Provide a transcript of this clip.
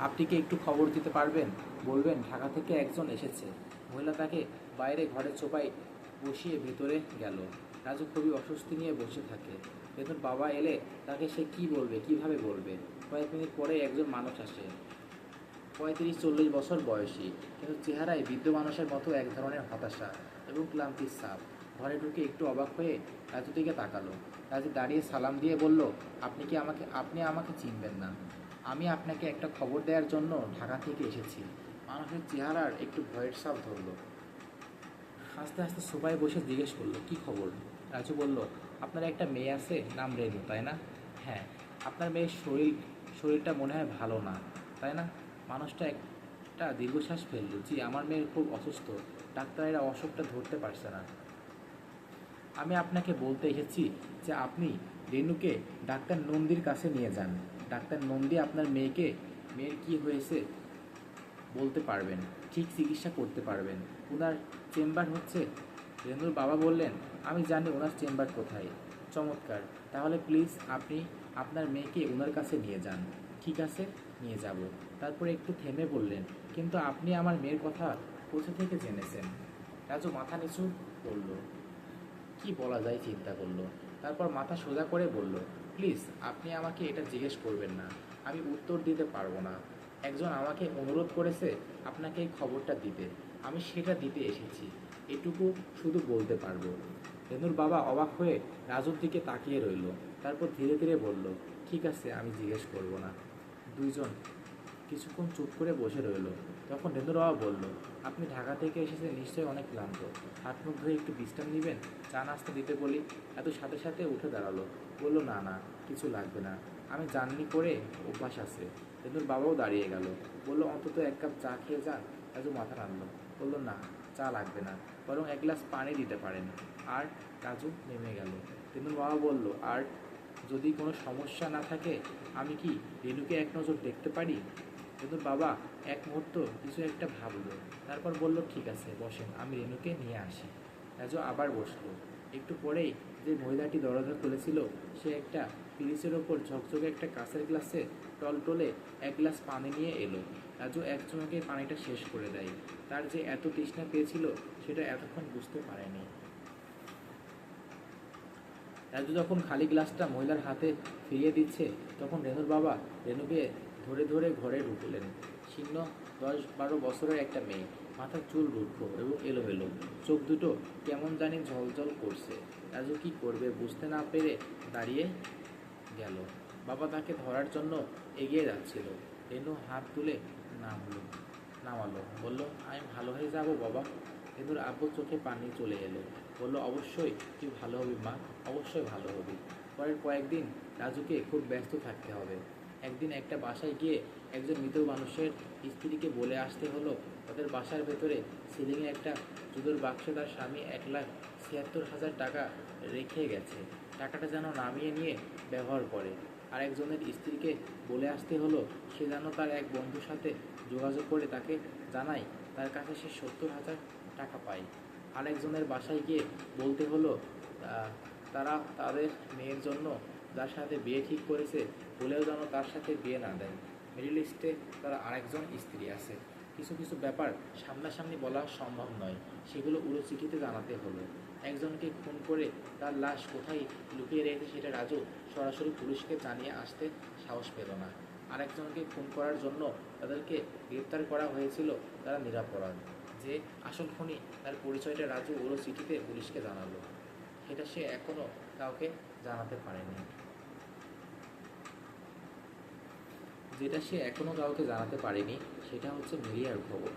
আপনি কি একটু খবর দিতে পারবেন? বলবেন, ঢাকা থেকে একজন এসেছে। মহিলা তাকে বাইরে ঘরের চোপায় বসিয়ে ভেতরে গেল। রাজু খুবই অস্বস্তি নিয়ে বসে থাকে। বেতন বাবা এলে তাকে সে কি বলবে, কীভাবে বলবে? কয়েক মিনিট পরে একজন মানুষ আসে। পঁয়ত্রিশ, চল্লিশ বছর বয়সী। কিন্তু চেহারায় বৃদ্ধ মানুষের মতো এক ধরনের হতাশা এবং ক্লান্তির ছাপ। ঘরে ঢুকে একটু অবাক হয়ে রাজু দিকে তাকালো। রাজু দাঁড়িয়ে সালাম দিয়ে বলল, আপনি কি আমাকে, আপনি আমাকে চিনবেন না? আমি আপনাকে একটা খবর দেওয়ার জন্য ঢাকা থেকে এসেছি। মানুষের চেহারার একটু ভয়ের সাপ ধরলো। আস্তে আস্তে সোফায় বসে জিজ্ঞেস করল, কি খবর? রাজু বলল, আপনার একটা মেয়ে আছে, নাম রেনু, তাই না? হ্যাঁ আপনার মেয়ের শরীর, শরীরটা মনে হয় ভালো না, তাই না? মানুষটা একটা দীর্ঘশ্বাস ফেলল, জি, আমার মেয়ের খুব অসুস্থ, ডাক্তারেরা অসুখটা ধরতে পারছে না। আমি আপনাকে বলতে এসেছি যে আপনি রেনুকে ডাক্তার নন্দীর কাছে নিয়ে যান। ডাক্তার নন্দী আপনার মেয়েকে, মেয়ের কি হয়েছে বলতে পারবেন, ঠিক চিকিৎসা করতে পারবেন। ওনার চেম্বার হচ্ছে রেনুর বাবা বললেন, আমি জানি ওনার চেম্বার কোথায়। চমৎকার। তাহলে প্লিজ আপনি আপনার মেয়েকে ওনার কাছে নিয়ে যান। ঠিক আছে, নিয়ে যাব। তারপরে একটু থেমে বললেন, কিন্তু আপনি আমার মেয়ের কথা কোথা থেকে জেনেছেন? রাজু মাথা নিচু করল। কি বলা যায় চিন্তা করল। তারপর মাথা সোজা করে বলল, প্লিজ, আপনি আমাকে এটা জিজ্ঞেস করবেন না। আমি উত্তর দিতে পারব না। একজন আমাকে অনুরোধ করেছে আপনাকে এই খবরটা দিতে। আমি সেটা দিতে এসেছি। এটুকু শুধু বলতে পারব। রেনুর বাবা অবাক হয়ে রাজুর দিকে তাকিয়ে রইল। তারপর ধীরে ধীরে বলল, ঠিক আছে, আমি জিজ্ঞেস করব না। দুইজন কিছুক্ষণ চুপ করে বসে রইল। তখন রেনুর বাবা বলল, আপনি ঢাকা থেকে এসেছেন নিশ্চয়ই অনেক ক্লান্ত। হাত মুখ ধুয়ে একটু বিশ্রাম নেবেন? চা নাস্তা দিতে বলি? এত সাথে সাথে উঠে দাঁড়াল। বলল, না না, কিছু লাগবে না। আমি জার্নি করে অভ্যাস আছে। রেনুর বাবাও দাঁড়িয়ে গেল। বলল, অন্তত এক কাপ চা খেয়ে যান। রাজু মাথা নাড়লো। বলল, না, চা লাগবে না, বরং এক গ্লাস পানি দিতে পারেন। আর রাজু নেমে গেল। রেন্দুর বাবা বলল, আর যদি কোনো সমস্যা না থাকে, আমি কি রেনুকে এক নজর দেখতে পারি? কিন্তু বাবা এক মুহূর্ত কিছু একটা ভাবলো। তারপর বলল, ঠিক আছে, বসেন, আমি রেনুকে নিয়ে আসি। রাজু আবার বসল। একটু পরেই যে মহিলাটি দরজা খুলেছিল, সে একটা পিরিচের ওপর ঝকঝকে একটা কাঁচের গ্লাসে টলটলে এক গ্লাস পানি নিয়ে এলো। রাজু এক চুমুকে পানিটা শেষ করে দেয়। তার যে এত তৃষ্ণা পেয়েছিল, সেটা এতক্ষণ বুঝতে পারেনি। রাজু যখন খালি গ্লাসটা মহিলার হাতে ফিরিয়ে দিচ্ছে, তখন রেনুর বাবা রেনুকে ধরে ধরে ঘরে ঢুকলেন। শীর্ণ দশ বারো বছরের একটা মেয়ে। মাথার চুল রুক্ষ এবং এলোমেলো। চোখ দুটো কেমন জানি ঝলঝল করছে। রাজু কি করবে বুঝতে না পেরে দাঁড়িয়ে গেল। বাবা তাকে ধরার জন্য এগিয়ে যাচ্ছিল। রেনু হাত তুলে নামলো, নামালো। বলল, আমি ভালো হয়ে যাব বাবা। রেনুর আব্বুর চোখে পানি চলে এলো। বলল, অবশ্যই তুই ভালো হবি মা, অবশ্যই ভালো হবি। পরের কয়েকদিন রাজুকে খুব ব্যস্ত থাকতে হবে। একদিন একটা বাসায় গিয়ে একজন মৃত মানুষের স্ত্রীকে বলে আসতে হলো। তাদের বাসার ভেতরে সিলিংয়ে একটা জুতোর বাক্সে তার স্বামী এক লাখ ছিয়াত্তর হাজার টাকা রেখে গেছে। টাকাটা যেন নামিয়ে নিয়ে ব্যবহার করে। আর একজনের স্ত্রীকে বলে আসতে হলো, সে যেন তার এক বন্ধুর সাথে যোগাযোগ করে তাকে জানায় তার কাছে সে সত্তর হাজার টাকা পায়। আরেকজনের বাসায় গিয়ে বলতে হলো তারা তাদের মেয়ের জন্য যার সাথে বিয়ে ঠিক করেছে বলেও যেন তার সাথে বিয়ে না দেয়। মিডিল ইস্টে তারা আরেকজন স্ত্রী আছে। কিছু কিছু ব্যাপার সামনাসামনি বলা সম্ভব নয়, সেগুলো উড়ো চিঠিতে জানাতে হলো। একজনকে খুন করে তার লাশ কোথায় লুকিয়ে রেখেছে সেটা রাজু সরাসরি পুলিশকে জানিয়ে আসতে সাহস পেল না। আরেকজনকে খুন করার জন্য তাদেরকে গ্রেপ্তার করা হয়েছিল তারা নিরাপরাধ। যে আসল খুনি তার পরিচয়টা রাজু ওরও চিঠিতে পুলিশকে জানালো। সেটা সে এখনও কাউকে জানাতে পারেনি। যেটা সে এখনও কাউকে জানাতে পারেনি, সেটা হচ্ছে মিডিয়ার খবর।